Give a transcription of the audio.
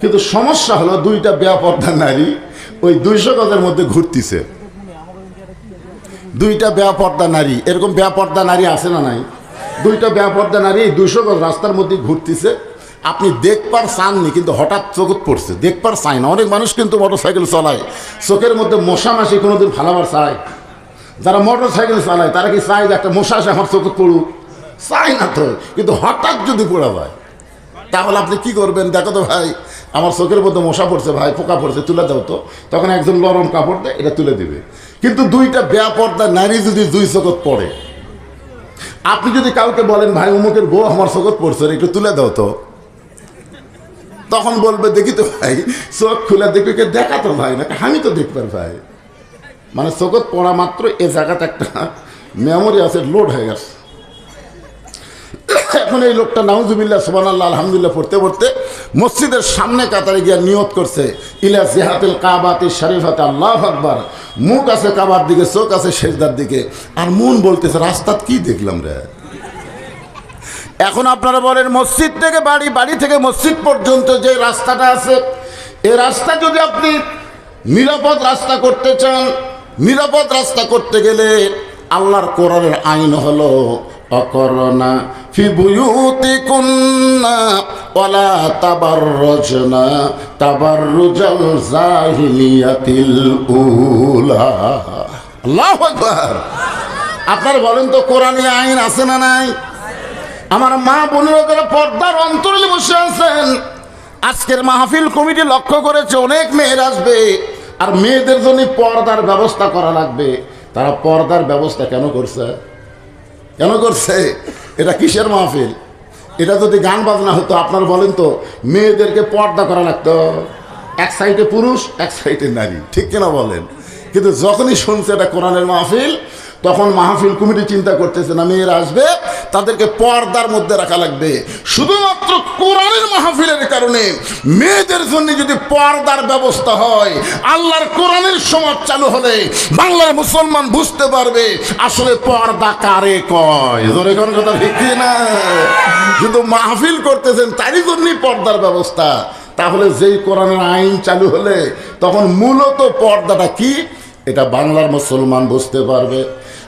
কিন্তু সমস্যা হলো দুইটা বেয়াপর্দা নারী ওই দুইশো গজের মধ্যে ঘুরতিছে। দুইটা বেয়াপর্দা নারী। এরকম বেয়াপর্দা নারী আছে না নাই? দুইটা বেয়াপর্দা নারী এই দুইশো গজ রাস্তার মধ্যে ঘুরতিছে। আপনি দেখবার চাননি, কিন্তু হঠাৎ চোখত পড়ছে। দেখবার চাই না। অনেক মানুষ কিন্তু মোটর সাইকেল চালায়। চোখের মধ্যে মশা মাসি কোনোদিন ফালাবার চায়। যারা মোটর সাইকেল চালায়, তারা কি চায় যে একটা মশা আসে আমার চোখে পড়ুক? চাই না তো। কিন্তু হঠাৎ যদি পড়া যায়, তাহলে আপনি কি করবেন? দেখো তো ভাই আমার চোখের মধ্যে মশা পড়ছে ভাই, পোকা পড়ছে, তুলে দাও তো। তখন একজন নরম কাপড় দেয়, এটা তুলে দিবে। কিন্তু দুইটা ব্যাপর্দা নারী যদি দুই চোখত পড়ে, আপনি যদি কাউকে বলেন, ভাই, অমুকের বউ আমার চোখত পড়ছে একটু তুলে দাও তো। তখন বলবে, দেখি তো ভাই, চোখ খুলে দেখবে কে? দেখা তো ভাই না আমি তো দেখবার ভাই। মানে চোখত পড়া মাত্র এ জায়গাতে একটা মেমোরি আছে লোড হয়ে গেছে। এখন এই লোকটা, নাউজুবিল্লাহ সোবান আল্লাহ আলহামদুলিল্লাহ, পড়তে পড়তে মসজিদের সামনে কাতারে গিয়ে নিয়ত করছে, ইলা জিহাতিল কাবাতি শরীফাতে, আল্লাহ আকবার। মুখ আছে কাবার দিকে, চোখ আছে শেষদার দিকে। আর মন বলতেছে রাস্তাত কি দেখলাম রে? এখন আপনারা বলেন, মসজিদ থেকে বাড়ি বাড়ি থেকে মসজিদ পর্যন্ত যে রাস্তাটা আছে এই রাস্তা যদি আপনি নিরাপদ রাস্তা করতে চান, নিরাপদ রাস্তা করতে গেলে আল্লাহর কোরআনের আইন হলো অকরণা আপনারা বলেন তো কোরআনে আইন আছে না নাই? আমার মা বোনেরা যারা পর্দার অন্তরে বসে আছেন, আজকের মাহফিল কমিটি লক্ষ্য করেছে, অনেক মেয়ের আসবে, আর মেয়েদের জন্য পর্দার ব্যবস্থা করা লাগবে। তারা পর্দার ব্যবস্থা কেন করছে? কেন করছে? এটা কিসের মাহফিল? এটা যদি গান বাজনা হতো, আপনার বলেন তো, মেয়েদেরকে পর্দা করা লাগতো। এক সাইডে পুরুষ, এক সাইডে নারী, ঠিক কিনা বলেন? কিন্তু যখনই শুনছে এটা কোরআনের মাহফিল, তখন মাহফিল কমিটি চিন্তা করতেছে না, মেয়েরা আসবে তাদেরকে পর্দার মধ্যে রাখা লাগবে। শুধুমাত্র কোরআনের মাহফিলের কারণে মেয়েদের জন্য যদি পর্দার ব্যবস্থা হয়, আল্লাহর কোরআনের সমাজ চালু হলে বাংলার মুসলমান বুঝতে পারবে আসলে পর্দা কারে কয়। ধরে কোন কথা ঠিক না? শুধু মাহফিল করতেছেন, তারই জন্যই পর্দার ব্যবস্থা। তাহলে যেই কোরআনের আইন চালু হলে তখন মূলত পর্দাটা কি? এটা বাংলার মুসলমান বুঝতে পারবে।